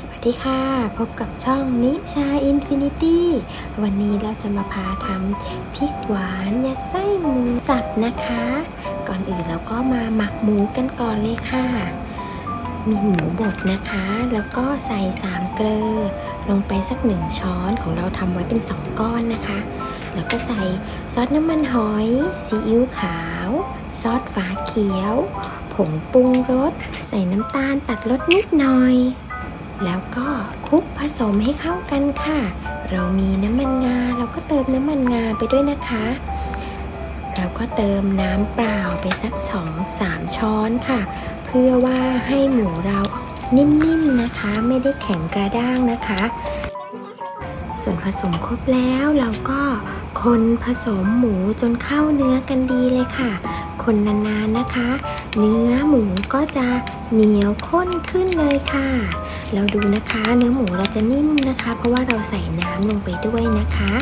สวัสดีค่ะ พบกับช่องนิชาอินฟินิตี้วันนี้เราจะมาพาทำพริกหวานยัดไส้หมูสับนะคะ ก่อนอื่นเราก็มาหมักหมูกันก่อนเลยค่ะ มีหมูบดนะคะ แล้วก็ใส่สามเกลือลงไปสักหนึ่งช้อนของเราทำไว้เป็นสองก้อนนะคะ แล้วก็ใส่ซอสน้ำมันหอยซีอิ๊วขาว ซอสฝาเขียว ผงปรุงรส ใส่น้ำตาลตัดรสนิดหน่อย แล้วก็คลุกผสมให้เข้ากันค่ะ เรามีน้ำมันงาเราก็เติมน้ำมันงาไปด้วยนะคะ เราก็เติมน้ำเปล่าไปสักสองสามช้อนค่ะ เพื่อว่าให้หมูเรานิ่มๆนะคะ ไม่ได้แข็งกระด้างนะคะ ส่วนผสมครบแล้วเราก็คนผสมหมูจนเข้าเนื้อกันดีเลยค่ะ คนนานๆนะคะ เนื้อหมูก็จะเหนียวข้นขึ้นเลยค่ะ เราดูนะคะ เนื้อหมูเราจะนิ่มนะคะ เพราะว่าเราใส่น้ำลงไปด้วยนะคะ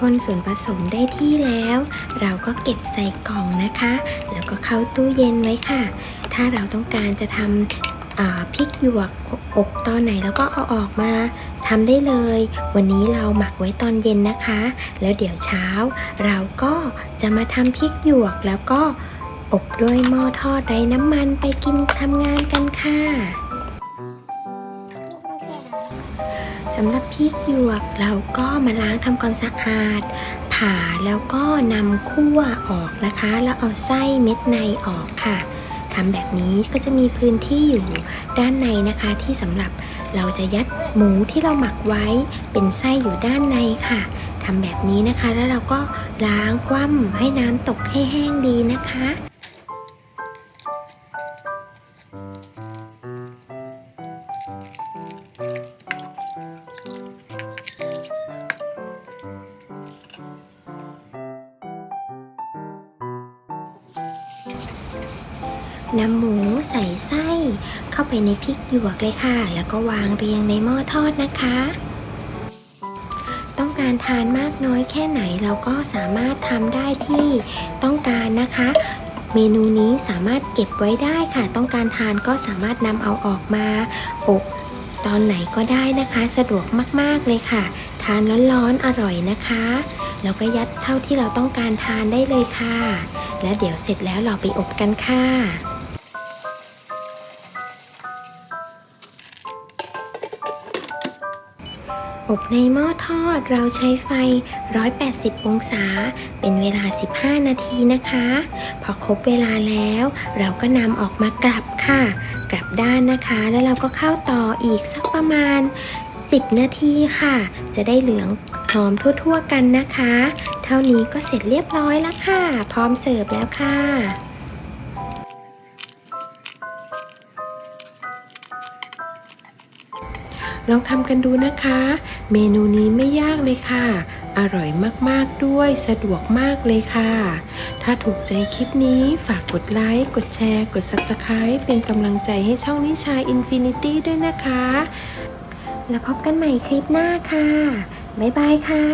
คนส่วนผสมได้ที่แล้ว เราก็เก็บใส่กล่องนะคะ แล้วก็เข้าตู้เย็นไว้ค่ะ ถ้าเราต้องการจะทำพริกหยวกอบตอนไหนแล้วก็เอาออกมาทำได้เลย วันนี้เราหมักไว้ตอนเย็นนะคะ แล้วเดี๋ยวเช้า เราก็จะมาทำพริกหยวกแล้วก็อบด้วยหม้อทอดไร้น้ำมันไปกินทำงานกันค่ะ สำหรับพริกหยวกเราก็มาล้างทำความสะอาด ผ่าแล้วก็นำคั่วออกนะคะ แล้วเอาไส้เม็ดในออกค่ะทำแบบนี้ก็จะมีพื้นที่อยู่ด้านในนะคะที่สำหรับเราจะยัดหมูที่เราหมักไว้เป็นไส้อยู่ด้านในค่ะทำแบบนี้นะคะแล้วเราก็ล้างคว่ำให้น้ำตกให้แห้งดีนะคะ นำหมูใส่ไส้ เข้าไปในพริกหยวกเลยค่ะ แล้วก็วางเรียงในหม้อทอดนะคะ ต้องการทานมากน้อยแค่ไหนเราก็สามารถทำได้ที่ต้องการนะคะ เมนูนี้สามารถเก็บไว้ได้ค่ะ ต้องการทานก็สามารถนำเอาออกมาอบตอนไหนก็ได้นะคะ สะดวกมาก ๆ เลยค่ะ ทานร้อนๆอร่อยนะคะแล้วก็ยัดเท่าที่เราต้องการทานได้เลยค่ะ และเดี๋ยวเสร็จแล้วเราไปอบกันค่ะ อบในหม้อทอดเราใช้ไฟ 180 องศา เป็นเวลา 15 นาทีนะคะ พอครบเวลาแล้ว เราก็นำออกมากลับค่ะ กลับด้านนะคะ แล้วเราก็เข้าต่ออีกสักประมาณ 10 นาทีค่ะ จะได้เหลืองหอมทั่วๆกันนะคะ เท่านี้ก็เสร็จเรียบร้อยแล้วค่ะ พร้อมเสิร์ฟแล้วค่ะ ลองทำกันดูนะคะ เมนูนี้ไม่ยากเลยค่ะ อร่อยมากๆด้วยสะดวกมากเลยค่ะ ถ้าถูกใจคลิปนี้ฝากกดไลค์ กดแชร์ กด Subscribe เป็นกำลังใจให้ช่องนิชาอินฟินิตี้ด้วยนะคะ แล้วพบกันใหม่คลิปหน้าค่ะ บ๊ายบายค่ะ